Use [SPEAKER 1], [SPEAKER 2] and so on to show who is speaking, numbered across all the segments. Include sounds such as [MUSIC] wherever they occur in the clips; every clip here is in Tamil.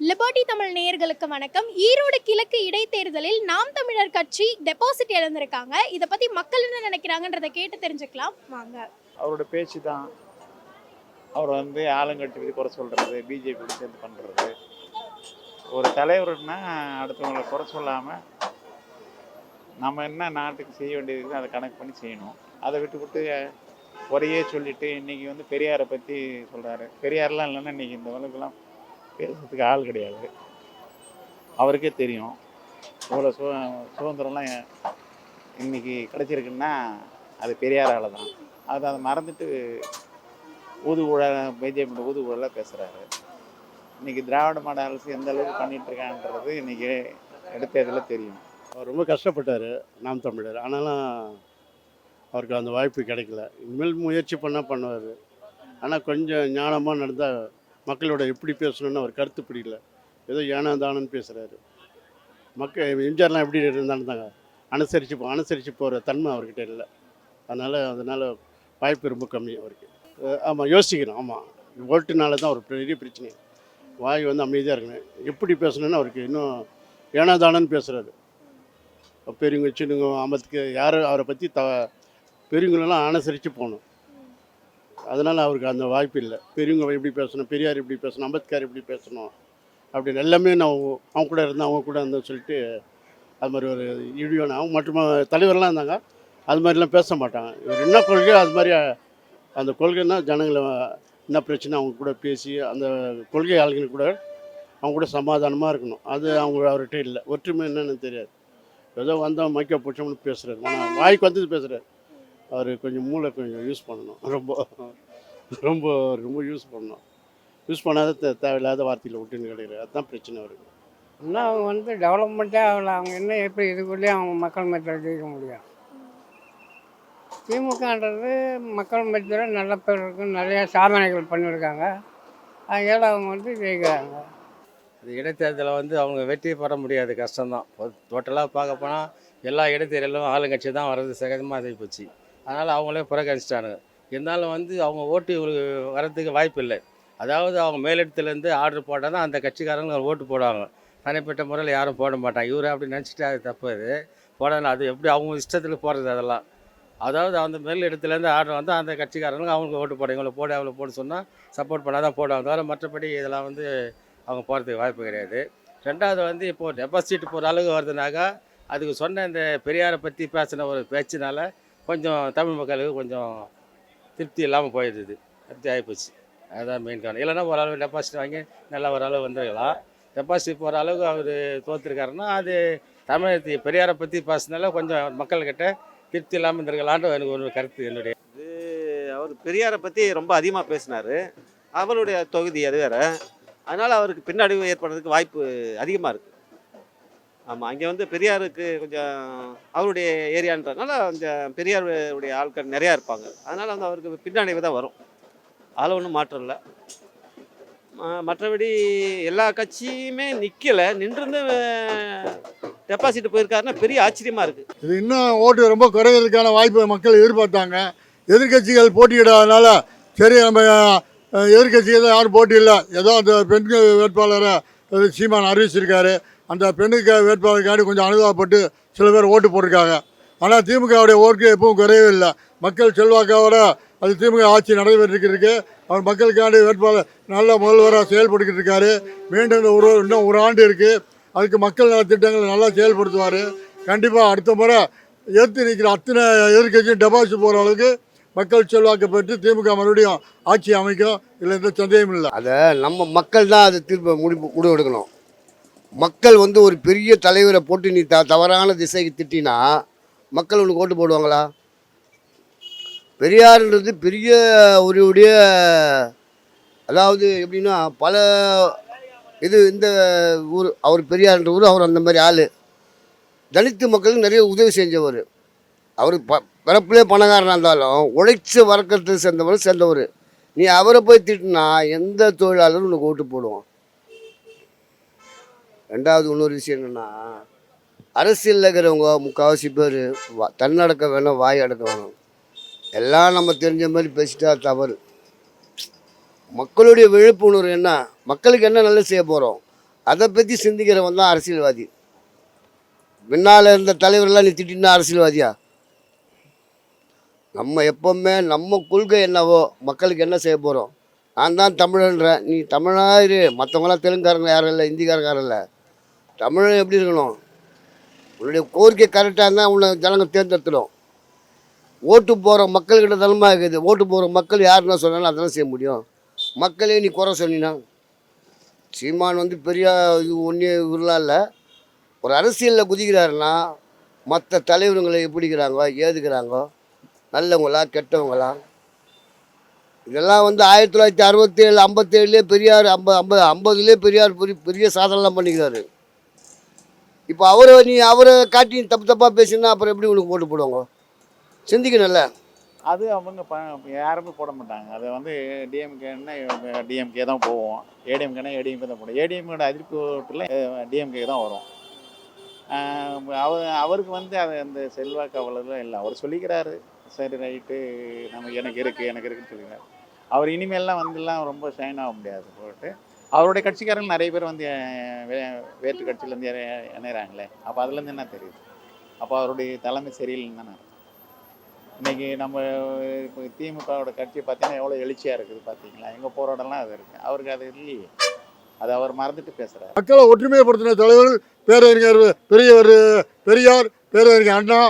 [SPEAKER 1] லிபர்டி தமிழ் நேயர்களுக்கு வணக்கம். ஈரோடு கிழக்கு இடைத்தேர்தலில் நாம் தமிழர் கட்சி டெபாசிட் இழந்திருக்காங்க. இதை பத்தி மக்கள் என்ன நினைக்கிறாங்கன்றதை கேட்டு தெரிஞ்சுக்கலாம். வாங்க.
[SPEAKER 2] அவரோட பேச்சு தான். அவர் வந்து ஆளுங்கட்சி பற்றி குறை சொல்கிறது பிஜேபி சேர்ந்து பண்ணுறது ஒரு தலைவர்னா அடுத்தவங்களை குறை சொல்லாமல் நம்ம என்ன நாட்டுக்கு செய்ய வேண்டியது அதை கணக்கு பண்ணி செய்யணும். அதை விட்டு விட்டு குறையே சொல்லிட்டு இன்னைக்கு வந்து பெரியாரை பற்றி சொல்கிறாரு பெரியார்லாம் இல்லைன்னா இன்றைக்கி இந்த உலகெல்லாம் பேசுறதுக்கு ஆள் கிடையாது. அவருக்கே தெரியும். இவ்வளோ சு சுதந்திரம்லாம் இன்னைக்கு கிடச்சிருக்குன்னா அது பெரியாரால் தான். அது அதை மறந்துட்டு ஊது ஊழல் பிஜேபி ஊது ஊழலாக பேசுகிறாரு இன்னைக்கு திராவிட மாடல் அரசு எந்த அளவுக்கு பண்ணிட்டு இருக்கான்றது எடுத்த இதில் தெரியும்.
[SPEAKER 3] அவர் ரொம்ப கஷ்டப்பட்டார் நாம் தமிழர். ஆனாலும் அவருக்கு அந்த வாய்ப்பு கிடைக்கல. இனிமேல் முயற்சி பண்ணால் பண்ணுவார். ஆனால் கொஞ்சம் ஞானமாக நடந்தால் மக்களோட எப்படி பேசணும்னு அவர் கருத்து பிடிக்கல. ஏதோ ஏனாந்தானன்னு பேசுகிறாரு மக்கள் எம்ஜிஆர்லாம் எப்படி நடந்தாங்க அனுசரித்து அனுசரித்து போகிற தன்மை அவர்கிட்ட இல்லை. அதனால் அதனால் வாய்ப்பு ரொம்ப கம்மி அவருக்கு. ஆமாம் யோசிக்கணும் ஆமாம் ஓட்டுனால தான் ஒரு பெரிய பிரச்சனை. வாய் வந்து அமைதியாக இருக்கணும். எப்படி பேசணும்னு அவருக்கு இன்னும் ஏனாதானன்னு பேசுகிறாரு பெரியவங்க சின்னவங்க ஆமத்துக்கு யார் அவரை பற்றி த பெரியவங்களெல்லாம் அனுசரித்து போகணும். அதனால் அவருக்கு அந்த வாய்ப்பு இல்லை. பெரியவங்க எப்படி பேசணும் பெரியார் எப்படி பேசணும் அம்பேத்கர் எப்படி பேசணும் அப்படின்னு எல்லாமே நான் அவங்க- கூட இருந்தேன் அவங்க கூட இருந்தேன்னு சொல்லிட்டு அது மாதிரி ஒரு இழிவான அவங்க மற்றும் தலைவர்லாம் இருந்தாங்க. அது மாதிரிலாம் பேச மாட்டாங்க. இவர் என்ன கொள்கையோ அது மாதிரி அந்த கொள்கைன்னா ஜனங்களை என்ன பிரச்சனை அவங்க கூட பேசி அந்த கொள்கை ஆளுங்க கூட அவங்க கூட சமாதானமாக இருக்கணும். அது அவங்க அவர்கிட்ட இல்லை. ஒற்றுமை என்னென்னு தெரியாது. ஏதோ வந்தால் மைக்க பிடிச்சோம்னு பேசுகிறாரு ஆனால் வாய்க்கு வந்தது பேசுகிறாரு அவர் கொஞ்சம் மூளை கொஞ்சம் யூஸ் பண்ணணும். ரொம்ப ரொம்ப ரொம்ப யூஸ் பண்ணணும். யூஸ் பண்ணாத தே- தேவையில்லாத வார்த்தையில் விட்டுன்னு கிடையாது. அதுதான் பிரச்சனை அவருக்கு
[SPEAKER 4] இன்னும் அவங்க வந்து டெவலப்மெண்ட்டே ஆகல. அவங்க என்ன எப்படி இதுக்குள்ளேயே அவங்க மக்கள் மத்தியில் ஜெயிக்க முடியும்? திமுகன்றது மக்கள் மத்தியில் நல்ல பேர் இருக்கு. நிறைய சாதனைகள் பண்ணியிருக்காங்க. அதனால் அவங்க வந்து ஜெயிக்கிறாங்க.
[SPEAKER 5] இது இடைத்தேர்தலில் வந்து அவங்க வெற்றி பெற முடியாது. கஷ்டம்தான். டோட்டலாக பார்க்க போனால் எல்லா இடைத்தேர்தலும் ஆளுங்கட்சி தான் வர்றது சகஜமாக ஆகி போச்சு. அதனால் அவங்களே புறக்கணிச்சிட்டானுங்க. இருந்தாலும் வந்து அவங்க ஓட்டு இவங்களுக்கு வரதுக்கு வாய்ப்பு இல்லை. அதாவது அவங்க மேலிடத்துலேருந்து ஆர்டர் போட்டால் தான் அந்த கட்சிக்காரங்க ஓட்டு போடுவாங்க. தனிப்பட்ட முறையில் யாரும் போட மாட்டாங்க. இவரு அப்படி நினச்சிட்டு அது தப்பு அது. போடணும் அது எப்படி அவங்க இஷ்டத்தில் போடுறது அதெல்லாம். அதாவது அந்த மேல் இடத்துலேருந்து ஆர்டர் வந்து அந்த கட்சிக்காரங்களுக்கு அவங்களுக்கு ஓட்டு போட இவங்களை போட அவளை போட சொன்னால் சப்போர்ட் பண்ணால் தான் போடுவாங்க. தவிர மற்றபடி இதெல்லாம் வந்து அவங்க போகிறதுக்கு வாய்ப்பு கிடையாது. ரெண்டாவது வந்து இப்போது டெபாசிட் போகிற அளவுக்கு வருதுனாக்கா அதுக்கு சொன்ன இந்த பெரியாரை பற்றி பேசின ஒரு பேச்சினால கொஞ்சம் தமிழ் மக்களுக்கு கொஞ்சம் திருப்தி இல்லாமல் போயிடுது திருப்தி ஆகிப்போச்சு அதுதான் மெயின் காரணம். இல்லைன்னா ஓரளவு டெபாசிட் வாங்கி நல்லா ஓரளவு வந்துருக்கலாம். டெபாசிட் போகிற அளவுக்கு அவர் தோற்றுருக்காருன்னா அது தமிழகத்து பெரியாரை பற்றி பேசினால கொஞ்சம் மக்கள்கிட்ட திருப்தி இல்லாமல் இருந்திருக்கலான்ற எனக்கு ஒரு கருத்து என்னுடைய.
[SPEAKER 6] இது அவர் பெரியாரை பற்றி ரொம்ப அதிகமாக பேசினார். அவருடைய தொகுதி அது வேறு. அதனால் அவருக்கு பின்னடைவு ஏற்படுறதுக்கு வாய்ப்பு அதிகமாக இருக்குது ஆமாம் அங்கே வந்து பெரியாருக்கு கொஞ்சம் அவருடைய ஏரியான்றதுனால கொஞ்சம் பெரியாருடைய ஆட்கள் நிறையா இருப்பாங்க. அதனால் வந்து அவருக்கு பின்னடைவு தான் வரும். அதில் ஒன்றும் மாற்றம் இல்லை. மற்றபடி எல்லா கட்சியுமே நிற்கலை நின்றுருந்து டெபாசிட் போயிருக்காருன்னா பெரிய ஆச்சரியமாக இருக்குது
[SPEAKER 7] இது இன்னும் ஓட்டு ரொம்ப குறையிறதுக்கான வாய்ப்பை மக்கள் எதிர்பார்த்தாங்க. எதிர்க்கட்சிகள் போட்டியிடாதனால சரி நம்ம எதிர்கட்சிகள் யாரும் போட்டி இல்லை ஏதோ அந்த பெண்கள் வேட்பாளரை சீமான் அறிவிச்சிருக்காரு. அந்த பெண்ணுக்கு வேட்பாளருக்காண்டி கொஞ்சம் அனுதாபப்பட்டு சில பேர் ஓட்டு போட்டிருக்காங்க. ஆனால் திமுகவுடைய ஓட்டு எப்பவும் குறையவே இல்லை. மக்கள் செல்வாக்கோட அது திமுக ஆட்சி நடைபெற்றுக்கு இருக்கு அவர் மக்களுக்காண்டி வேட்பாளர் நல்ல முதல்வராக செயல்பட்டுக்கிட்டு இருக்காரு. மீண்டும் இந்த ஒரு இன்னும் ஒரு ஆண்டு இருக்குது அதுக்கு மக்கள் நல திட்டங்களை நல்லா செயல்படுத்துவார். கண்டிப்பாக அடுத்த முறை எதிர்த்து நிற்கிற அத்தனை எதிர்கட்சியும் டெபாசிட் போகிற அளவுக்கு மக்கள் செல்வாக்கு பெற்று திமுக மறுபடியும் ஆட்சி அமைக்கும். இல்லை எந்த சந்தேகமும் இல்லை.
[SPEAKER 8] அதை நம்ம மக்கள் தான் அதை தீர்ப்பை முடிவு முடிவு எடுக்கணும் மக்கள் வந்து ஒரு பெரிய தலைவரை போட்டு நீ த தவறான திசைக்கு திட்டினா மக்கள் உனக்கு ஓட்டு போடுவாங்களா? பெரியார்ன்றது பெரிய ஒருடைய அதாவது எப்படின்னா பல இது இந்த ஊர் அவர் பெரியார்ன்ற ஊர் அவர் அந்த மாதிரி ஆள். தலித்து மக்களுக்கு நிறைய உதவி செஞ்சவர். அவர் ப பிறப்பிலே பணக்காரனாக இருந்தாலும் உழைச்ச வர்க்கத்தை சேர்ந்தவர் சேர்ந்தவர். நீ அவரை போய் திட்டினா எந்த தொழிலாளரும் உனக்கு ஓட்டு போடுவான். ரெண்டாவது இன்னொரு விஷயம் என்னென்னா அரசியலில் இருக்கிறவங்க முக்கால்வாசி பேர் வா தன்னடக்க வேணும் வாய் அடக்க வேணும். எல்லாம் நம்ம தெரிஞ்ச மாதிரி பேசிட்டா தவறு. மக்களுடைய விழிப்புணர்வு என்ன? மக்களுக்கு என்ன நல்லது செய்ய போகிறோம் அதை பற்றி சிந்திக்கிறவன் தான் அரசியல்வாதி. முன்னால் இருந்த தலைவரெல்லாம் நீ திட்டினா அரசியல்வாதியா? நம்ம எப்போவுமே நம்ம கொள்கை என்னவோ மக்களுக்கு என்ன செய்ய போகிறோம் நான் தான் தமிழன்றேன். நீ தமிழாக இரு. மற்றவங்களாம் தெலுங்காரங்க யாரும் இல்லை இந்திக்காரங்க யாரும் இல்லை. தமிழன் எப்படி இருக்கணும்? உன்னுடைய கோரிக்கை கரெக்டாக இருந்தால் உன்னை ஜனங்க தேர்ந்தெடுத்துடும். ஓட்டு போகிற மக்கள்கிட்ட தனமாக இருக்குது. ஓட்டு போகிற மக்கள் யாருன்னா சொன்னாலும் அதெல்லாம் செய்ய முடியும். மக்களே நீ குறை சொன்னீங்கன்னா சீமான் வந்து பெரிய இது ஒன்றே இவரெலாம் இல்லை. ஒரு அரசியலில் குதிக்கிறாருன்னா மற்ற தலைவருங்களை எப்படிக்கிறாங்கோ? ஏதுக்கிறாங்க? நல்லவங்களா கெட்டவங்களா? இதெல்லாம் வந்து ஆயிரத்தி தொள்ளாயிரத்தி அறுபத்தேழு ஐம்பத்தேழுலேயே பெரியார் ஐம்பது ஐம்பது ஐம்பதுலேயே பெரியார் பெரிய பெரிய சாதனைலாம் பண்ணிக்கிறாரு. இப்போ அவரை நீ அவரை காட்டி தப்பு தப்பாக பேசினா அப்புறம் எப்படி உனக்கு போட்டு போடுவாங்க? சிந்திக்கணும்ல.
[SPEAKER 2] அது அவங்க ப யாருமே போட மாட்டாங்க. அது வந்து டிஎம்கேன்னா டிஎம்கே தான் போவோம். ஏடிஎம்கேனா ஏடிஎம்கே தான் போடும் ஏடிஎம்கேட அதிருப்தி டிஎம்கே தான் வரும். அவர் அவருக்கு வந்து அது அந்த செல்வாக்கு அவ்வளோதான் இல்லை. அவர் சொல்லிக்கிறாரு. சரி ரைட்டு. நமக்கு எனக்கு இருக்குது எனக்கு இருக்குன்னு சொல்லிக்கிறார். அவர் இனிமேல்லாம் வந்துலாம் ரொம்ப ஷைன் ஆக முடியாது போட்டு. அவருடைய கட்சிக்காரங்க நிறைய பேர் வந்து வேற்று கட்சியிலேருந்து இணைகிறாங்களே அப்போ அதுலேருந்து என்ன தெரியுது? அப்போ அவருடைய தலைமை சரியில்லைன்னு தானே இன்னைக்கு நம்ம இப்போ திமுகவோட கட்சி பார்த்தீங்கன்னா எவ்வளோ எழுச்சியாக இருக்குது பார்த்தீங்களா எங்கே போராடலாம் அது இருக்குது அவருக்கு அது இல்லையே. அது அவர் மறந்துட்டு பேசுகிறார்
[SPEAKER 7] மக்களை ஒற்றுமைப்படுத்தின தலைவர்கள் பேரறிஞர் பெரியவர் பெரியார் பேரறிஞர் அண்ணா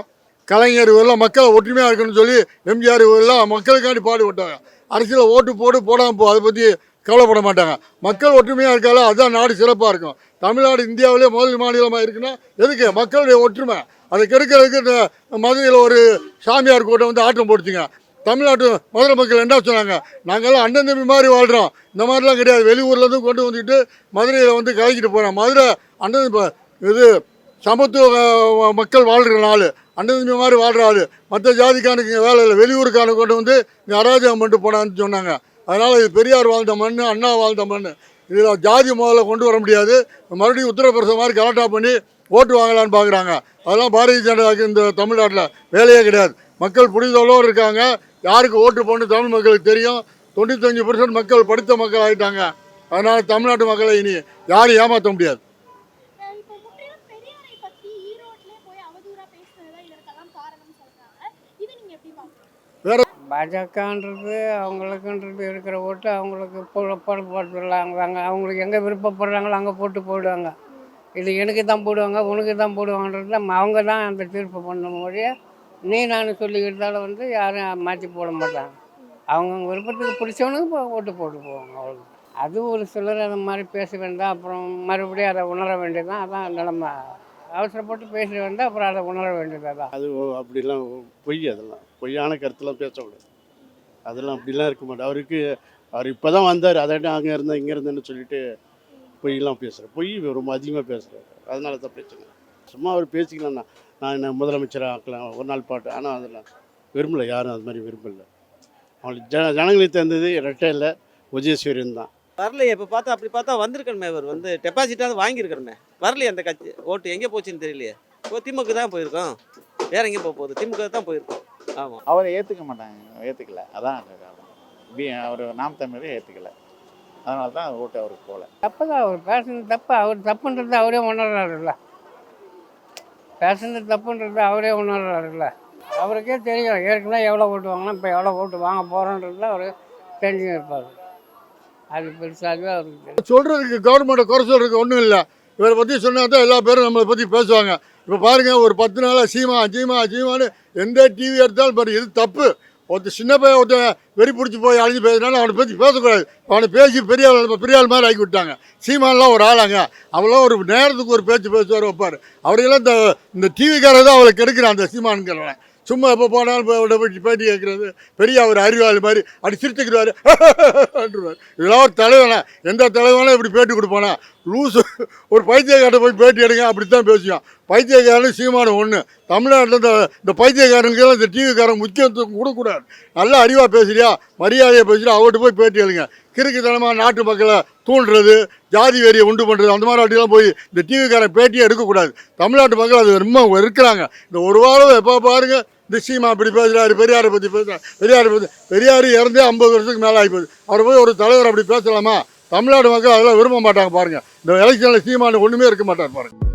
[SPEAKER 7] கலைஞர் இவரெல்லாம் மக்களை ஒற்றுமையாக இருக்கணும்னு சொல்லி எம்ஜிஆர் இவரெல்லாம் மக்களுக்காண்டி பாடுபட்டாங்க. அரசியலில் ஓட்டு போடு போடாமல் போ அதை பற்றி கவலைப்பட மாட்டாங்க. மக்கள் ஒற்றுமையாக இருக்கால அதுதான் நாடு சிறப்பாக இருக்கும். தமிழ்நாடு இந்தியாவிலே முதல் மாநிலமாக இருக்குன்னா எதுக்கு? மக்களுடைய ஒற்றுமை. அதை கெடுக்கிறதுக்கு மதுரையில் ஒரு சாமியார் கூட்டம் வந்து ஆட்டம் போடுச்சுங்க. தமிழ்நாட்டு மதுரை மக்கள் என்ன சொன்னாங்க? நாங்கள்லாம் அண்ணன் தம்பி மாதிரி வாழ்கிறோம் இந்த மாதிரிலாம் கிடையாது. வெளியூர்லேருந்து கொண்டு வந்துட்டு மதுரையில் வந்து கலக்கிட்டு போகிறோம் மதுரை அண்ணன் இது சமத்துவ மக்கள் வாழ்கிற நாள். அண்ணன் தம்பி மாதிரி வாழ்கிற ஆள். மற்ற ஜாதிக்கானுக்கு வேலை இல்லை. வெளியூருக்கான கொண்டு வந்து இங்கே அராஜகம் பண்ணிட்டு போனான்னு சொன்னாங்க. அதனால் இது பெரியார் வாழ்ந்த மண் அண்ணா வாழ்ந்த மண் இதில் ஜாதி முதல்ல கொண்டு வர முடியாது. மறுபடியும் உத்தரப்பிரதேசம் மாதிரி கலாட்டா பண்ணி ஓட்டு வாங்கலான்னு பார்க்குறாங்க அதெல்லாம் பாரதிய ஜனதாவுக்கு இந்த தமிழ்நாட்டில் வேலையே கிடையாது. மக்கள் புரிதலோடு இருக்காங்க. யாருக்கு ஓட்டு போடணும் தமிழ் மக்களுக்கு தெரியும். தொண்ணூத்தஞ்சு பர்சன்ட் மக்கள் படித்த மக்கள் ஆகிட்டாங்க அதனால் தமிழ்நாட்டு மக்களை இனி யாரும் ஏமாற்ற முடியாது
[SPEAKER 1] இப்போ முற்றிலும் பெரியாரை பத்தி ஈரோட்லயே போய் அவதூறா பேசுனதுதான் இதற்கெல்லாம் காரணம் சொல்றாங்க இதை நீங்க எப்படி பாக்குறீங்க
[SPEAKER 4] பாஜகன்றது அவங்களுக்குன்றது இருக்கிற ஓட்டு அவங்களுக்கு போட போட்டுடலாங்க அவங்களுக்கு எங்கே விருப்பப்படுறாங்களோ அங்கே போட்டு போடுவாங்க. இது எனக்கு தான் போடுவாங்க உனக்கு தான் போடுவாங்கன்றது அவங்க தான் அந்த தீர்ப்பு பண்ண மொழிய நீ நான் சொல்லிக்கிறதால வந்து யாரும் மாற்றி போட மாட்டாங்க. அவங்கவுங்க விருப்பத்துக்கு பிடிச்சவனுக்கு ஓட்டு போட்டு போவாங்க அவ்வளோ அது ஒரு சிலர் அந்த மாதிரி பேச வேண்டாம் அப்புறம் மறுபடியும் அதை உணர வேண்டியதுதான் அதான் நிலமை. அவசரப்பட்டு பேச வேண்டாம் அப்புறம் அதை உணர வேண்டியது தான்
[SPEAKER 3] அது அப்படிலாம் பொய் அதெல்லாம். பொய்யான கருத்துலாம் பேசக்கூடாது. அதெல்லாம் அப்படிலாம் இருக்க மாட்டேன் அவருக்கு அவர் இப்போ தான் வந்தார். அதை அங்கே இருந்தேன் இங்கே இருந்தேன்னு சொல்லிட்டு பொய்யெல்லாம் பேசுகிறேன் பொய் ரொம்ப அதிகமாக பேசுகிறார் அதனால தான் பிரச்சனை. சும்மா அவர் பேசிக்கலாம்ண்ணா நான் என்ன முதலமைச்சராக ஆக்கலாம் ஒரு நாள் பாட்டு. ஆனால் அதெல்லாம் விரும்பலை. யாரும் அது மாதிரி விரும்பல. அவங்களுக்கு ஜன ஜனங்களுக்கு தந்தது ரெட்டை இல்லை உதயசூரியன் தான்.
[SPEAKER 6] வரலையே. இப்போ பார்த்தா அப்படி பார்த்தா வந்திருக்கணுமே அவர் வந்து டெபாசிட்டாவது வாங்கியிருக்கணுமே. வரலையே அந்த கட்சி ஓட்டு. எங்கே போச்சுன்னு தெரியலையே. இப்போ திமுக தான் போயிருக்கோம். வேற எங்கே போக போகுது? திமுக தான் போயிருக்கோம். ஆமாம்
[SPEAKER 2] அவரை ஏற்றுக்க மாட்டாங்க. ஏற்றுக்கல அதான் அங்க காரணம். பி அவர் நாம் தமிழரை ஏற்றுக்கல அதனால தான் ஓட்டு அவருக்கு போகல
[SPEAKER 4] தப்பு தான் அவர் பேசுனது தப்பு. அவர் தப்புன்றது அவரே உணர்றாருல்ல. பேசுனது தப்புன்றது அவரே உணர்றாருல்ல. அவருக்கே தெரியும். ஏற்கனவே எவ்வளோ ஓட்டு வாங்கினா இப்போ எவ்வளோ ஓட்டு வாங்க போகிறோன்றதுல அவர் தெரிஞ்சு இருப்பார் அது பெருசாகவே அவருக்கு
[SPEAKER 7] சொல்கிறதுக்கு கவர்மெண்ட்டை குறை சொல்கிறதுக்கு ஒன்றும் இல்லை. இவரை பற்றி சொன்னால் தான் எல்லா பேரும் நம்மளை பற்றி பேசுவாங்க. இப்போ பாருங்கள் ஒரு பத்து நாளாக சீமா சீமா அஜீமான்னு எந்த டிவி எடுத்தாலும் பாரு இது தப்பு. ஒருத்தர் சின்ன பையன் ஒருத்தன் வெறி பிடிச்சி போய் அழிஞ்சு பேசினாலும் அவனை பற்றி பேசக்கூடாது. அவனை பேசி பெரிய ஆள் பெரிய ஆள் மாதிரி ஆக்கி விட்டாங்க. சீமான்லாம் ஒரு ஆளாங்க. அவளாம் ஒரு நேரத்துக்கு ஒரு பேச்சு பேசுவார் வைப்பார். அவரையெல்லாம் இந்த இந்த டிவிக்காரர் தான் அவளை கெடுக்கிறான் அந்த சீமானுங்கிறவன் சும்மா எப்போ போனாலும் போய் போய் பேட்டி கேட்குறது. பெரிய அவர் அறிவாளி மாதிரி அப்படி சிரிச்சுக்கிறாரு [LAUGHS] இதெல்லாம் ஒரு தலைவனா? எந்த தலைவனா இப்படி பேட்டி கொடுப்பானா? லூசு. ஒரு பைத்தியக்காரன் போய் பேட்டி எடுங்க அப்படித்தான் பேசுவான். பைத்தியக்காரன் சீமானம் ஒன்று தமிழ்நாட்டில் இந்த இந்த பைத்தியக்காரனுக்கெல்லாம் இந்த டிவிக்காரன் முக்கியத்துவம் கொடுக்கக்கூடாது. நல்லா அறிவாக பேசுறியா? மரியாதையாக பேசுறியா? அவர்கிட்ட போய் பேட்டி எடுங்க. கிறுக்குத்தனமாக நாட்டு மக்களை தூண்டுறது ஜாதி வெறியை உண்டு பண்ணுறது அந்த மாதிரி அப்படிலாம் போய் இந்த டிவிக்காரன் பேட்டியே எடுக்கக்கூடாது. தமிழ்நாட்டு மக்கள் அது ரொம்ப இருக்கிறாங்க இந்த ஒரு வாரம் எப்போ பாருங்க இந்த சீமா அப்படி பேசுகிறாரு பெரியாரை பற்றி பேசுகிறார் பெரியாரை பற்றி பெரியார் இறந்தே ஐம்பது வருஷத்துக்கு மேலே ஆகிப்போகுது அவர் போய் ஒரு தலைவர் அப்படி பேசலாமா? தமிழ்நாடு மக்கள் அதெல்லாம் விரும்ப மாட்டாங்க பாருங்கள் இந்த எலெக்ஷனில் சீமானு ஒன்றுமே இருக்க மாட்டார் பாருங்கள்